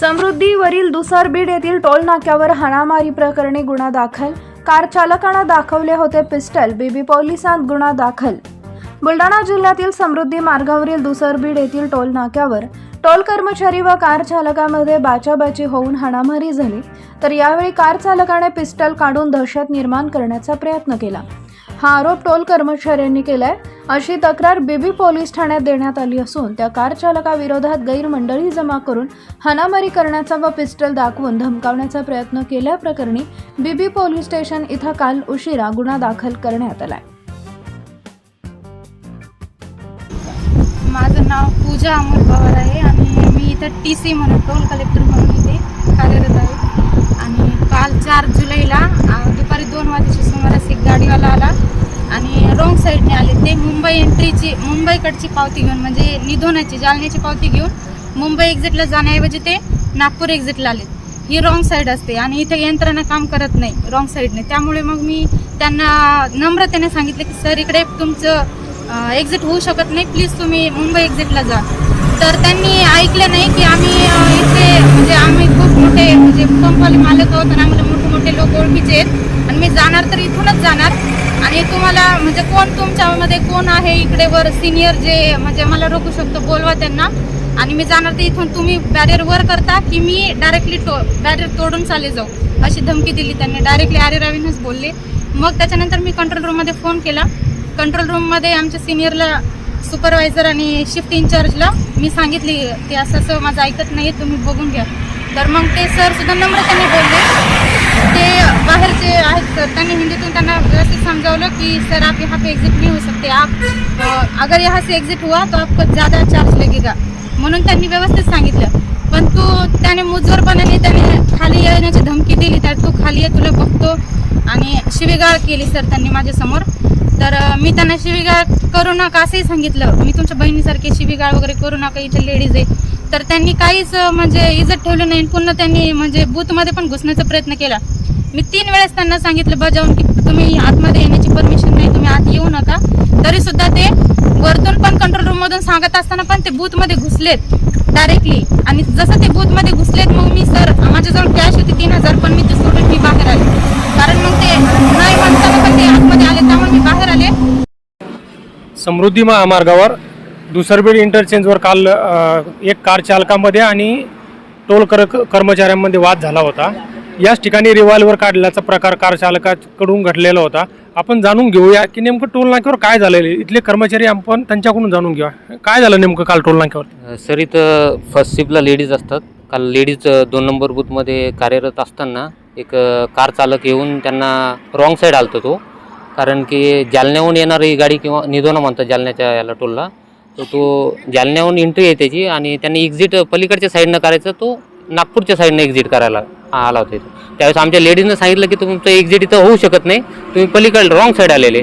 समृद्धीवरील दुसरबीड येथील टोल नाक्यावर हाणामारी प्रकरणी गुन्हा दाखल. कार चालकानं दाखवले होते पिस्टल. बीबी पोलिसांत गुन्हा दाखल. बुलढाणा जिल्ह्यातील समृद्धी मार्गावरील दुसरबीड येथील टोल नाक्यावर टोल कर्मचारी व कार चालकामध्ये बाचाबाची होऊन हाणामारी झाली. तर यावेळी कार चालकाने पिस्टल काढून दहशत निर्माण करण्याचा प्रयत्न केला. हा आरोप टोल कर्मचाऱ्यांनी केलाय. अशी तक्रार बेबी पोलीस ठाण्यात देण्यात आली असून त्या कार चालकाविरोधात गैरमंडळी जमा करून हाणामारी करण्याचा व पिस्टल दाखवून धमकावण्याचा प्रयत्न केल्याप्रकरणी बीबी पोलीस स्टेशन इथं काल उशिरा गुन्हा दाखल करण्यात आलाय. माझं नाव पूजा अमोल पवार आहे. आणि मी इथं टी सी म्हणून टोल कलेक्टर म्हणून इथे कार्यरत आहे. आणि काल चार जुलैला दुपारी दोन वाजेच्या सुमारास एक गाडीवाला आला. आणि रॉंग साईडने आले. ते मुंबई मुंबई एंट्रीची मुंबईकडची पावती घेऊन म्हणजे निधोनाची जालन्याची पावती घेऊन मुंबई एक्झिटला जाण्याऐवजी ते नागपूर एक्झिटला आले ही रॉंग साईड असते आणि इथे यंत्रणा काम करत नाही रॉंग साईडने त्यामुळे मग मी त्यांना नम्रतेने सांगितले की सर इकडे तुमचं एक्झिट होऊ शकत नाही. प्लीज तुम्ही मुंबई एक्झिटला जा. तर त्यांनी ऐकलं नाही की आम्ही इथे म्हणजे आम्ही खूप मोठे म्हणजे कंपनी मालक आहोत आणि आम्हाला मोठे लोक ओळखीचे आहेत. आणि मी जाणार तर इथूनच जाणार. आणि तुम्हाला म्हणजे कोण तुमच्यामध्ये कोण आहे? इकडे वर सिनियर जे म्हणजे मला रोखू शकतो बोलवा त्यांना. आणि मी जाणार तर इथून तुम्ही बॅरियर वर करता की मी डायरेक्टली टो बॅरियर तोडून चाले जाऊ. अशी धमकी दिली त्यांनी. डायरेक्टली आरे रवीनच बोलले. मग त्याच्यानंतर मी कंट्रोल रूममध्ये फोन केला. कंट्रोल रूममध्ये आमच्या सिनियरला सुपरवायझर आणि शिफ्ट इंचार्जला मी सांगितली की असं असं माझं ऐकत नाही तुम्ही बघून घ्या. तर मग ते सरसुद्धा नम्रतेने बोलले. ते बाहेरचे आहेत सर त्यांनी हिंदीतून त्यांना व्यवस्थित समजावलं की सर आप यहाँ पे एग्जिट नहीं हो सकते. आप अगर यहाँ से एग्जिट हुआ तो आपको ज़्यादा चार्ज लगेगा. म्हणून त्यांनी व्यवस्थित सांगितलं. पण तू त्याने मुजवरपणाने त्याने खाली येण्याची धमकी दिली. तर तू खाली ये तुला बघतो आणि शिवीगाळ केली सर त्यांनी माझ्यासमोर तर मी त्यांना शिवीगाळ करू नका असंही सांगितलं. मी तुमच्या बहिणीसारखे शिवीगाळ वगैरे करू नका इथे लेडीज आहे. तर त्यांनी काहीच म्हणजे इज्जत ठेवलं नाही. पुन्हा त्यांनी म्हणजे बूथमध्ये पण घुसण्याचा प्रयत्न केला. मी तीन वेळेस त्यांना सांगितलं बजावून की तुम्ही आतमध्ये येण्याची परमिशन नाही तुम्ही आत येऊ नका. तरी सुद्धा ते वरतून पण कंट्रोल रूम मधून सांगत असताना पण ते बूथमध्ये घुसलेत डायरेक्टली आणि जसं ते बूथमध्ये घुसलेत मग मी सर माझ्याजवळ कॅश होती तीन हजार पण मी ते सोडून मी बाहेर आले. कारण मग ते नाही म्हणताना पण ते आतमध्ये आले त्यामुळे मी बाहेर आले. समृद्धी महामार्गावर दुसरबीड इंटरचेंजवर काल एक कार चालकामध्ये आणि टोल कर कर्मचाऱ्यांमध्ये वाद झाला होता. याच ठिकाणी रिव्हॉल्वर काढल्याचा प्रकार कार चालकाकडून घडलेला होता. आपण जाणून घेऊया की नेमकं टोल नाक्यावर काय झालेलं इथले कर्मचारी आपण त्यांच्याकडून जाणून घेऊया. काय झालं नेमकं काल टोल नाक्यावर? सर इथं फर्स्ट शिफ्टला लेडीज असतात. काल लेडीज दोन नंबर बूथमध्ये कार्यरत असताना एक कार चालक येऊन त्यांना रॉंग साईड आलतो तो. कारण की जालन्याहून येणारी गाडी किंवा निधोना म्हणतात जालन्याच्या याला टोलला. तर तो जालन्याहून एंट्री आहे त्याची आणि त्यांनी एक्झिट पलीकडच्या साईडनं करायचं तो नागपूरच्या साईडनं एक्झिट करायला आला होता इथं. त्यावेळेस आमच्या लेडीजनं सांगितलं की तुमचं एक्झिट इथं होऊ शकत नाही. तुम्ही पलीकडे रॉंग साईड आलेले.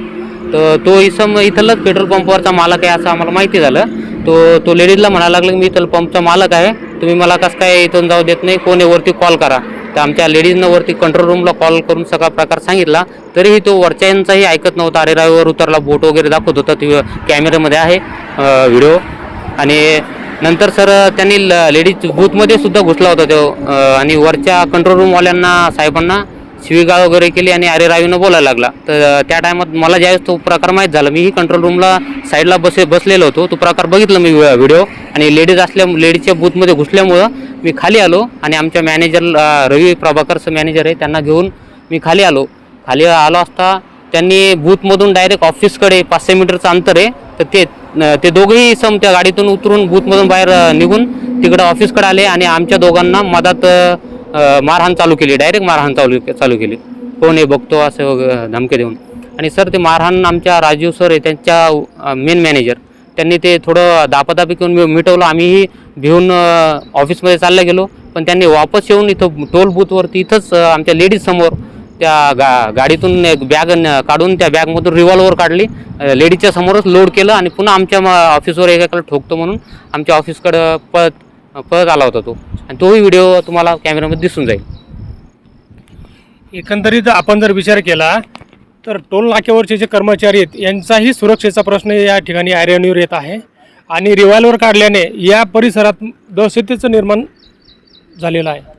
तर तो इसम इथलंच पेट्रोल पंपवरचा मालक आहे असं आम्हाला माहिती झालं. तो तो लेडीजला म्हणायला लागला की मी इथं पंपचा मालक आहे. तुम्ही मला कसं काय इथून जाऊ देत नाही? कोणी वरती कॉल करा. तर आमच्या लेडीजनं वरती कंट्रोल रूमला कॉल करून सगळा प्रकार सांगितला. तरीही तो वरच्यांचाही ऐकत नव्हता. अरे राईवर उतरला बोट वगैरे दाखवत होता. ती कॅमेऱ्यामध्ये आहे. व्हिडिओ आणि नंतर सर त्यांनी ल- लेडीज बूथमध्ये सुद्धा घुसला होता तो आणि वरच्या कंट्रोल रूमवाल्यांना साहेबांना शिवीगाळ वगैरे केली आणि अरे रावीनं बोलायला लागला. तर त्या टायमात मला ज्यावेळेस तो प्रकार माहीत झाला मीही कंट्रोल रूमला साईडला बसे बसलेलो होतो. तो प्रकार बघितला मी व्हिडिओ आणि लेडीज असल्या लेडीजच्या बूथमध्ये घुसल्यामुळं मी खाली आलो आणि आमच्या मॅनेजर रवी प्रभाकरचं मॅनेजर आहे त्यांना घेऊन मी खाली आलो. खाली आलो असता त्यांनी बूथमधून डायरेक्ट ऑफिसकडे पाचशे मीटरचं अंतर आहे. तर ते ते दोघेही सम त्या गाडीतून उतरून बूथमधून बाहेर निघून तिकडं ऑफिसकडे आले आणि आमच्या दोघांना मधात मारहाण चालू केली. डायरेक्ट मारहाण चालू चालू केली. कोण आहे बघतो असं वगैरे धमके देऊन. आणि सर ते मारहाण आमच्या राजीव सर आहे त्यांच्या मेन मॅनेजर त्यांनी ते थोडं दापादापी करून मिटवलं. आम्हीही भिवून ऑफिसमध्ये चालला गेलो. पण त्यांनी वापस येऊन इथं टोल बूथवरती इथंच आमच्या लेडीज समोर त्या गा गाडीतून एक बॅग न- काढून त्या बॅगमधून रिव्हॉल्वर काढली. लेडीजच्या समोरच लोड केलं आणि पुन्हा आमच्या म- ऑफिसवर एकाकडे ठोकतो म्हणून आमच्या ऑफिसकडं पळत पळत आला होता तो. आणि तोही व्हिडिओ तुम्हाला कॅमेऱ्यामध्ये दिसून जाईल. एकंदरीत आपण जर विचार केला तर टोल नाक्यावरचे जे कर्मचारी आहेत यांचाही सुरक्षेचा प्रश्न या ठिकाणी ऐरणीवर येत आहे. आणि रिव्हॉल्वर काढल्याने या परिसरात दहशतीचं निर्माण झालेलं आहे.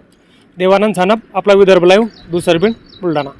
देवानंद सानप आपला विदर्भ लाईव्ह दुसरबीण बुलढाणा.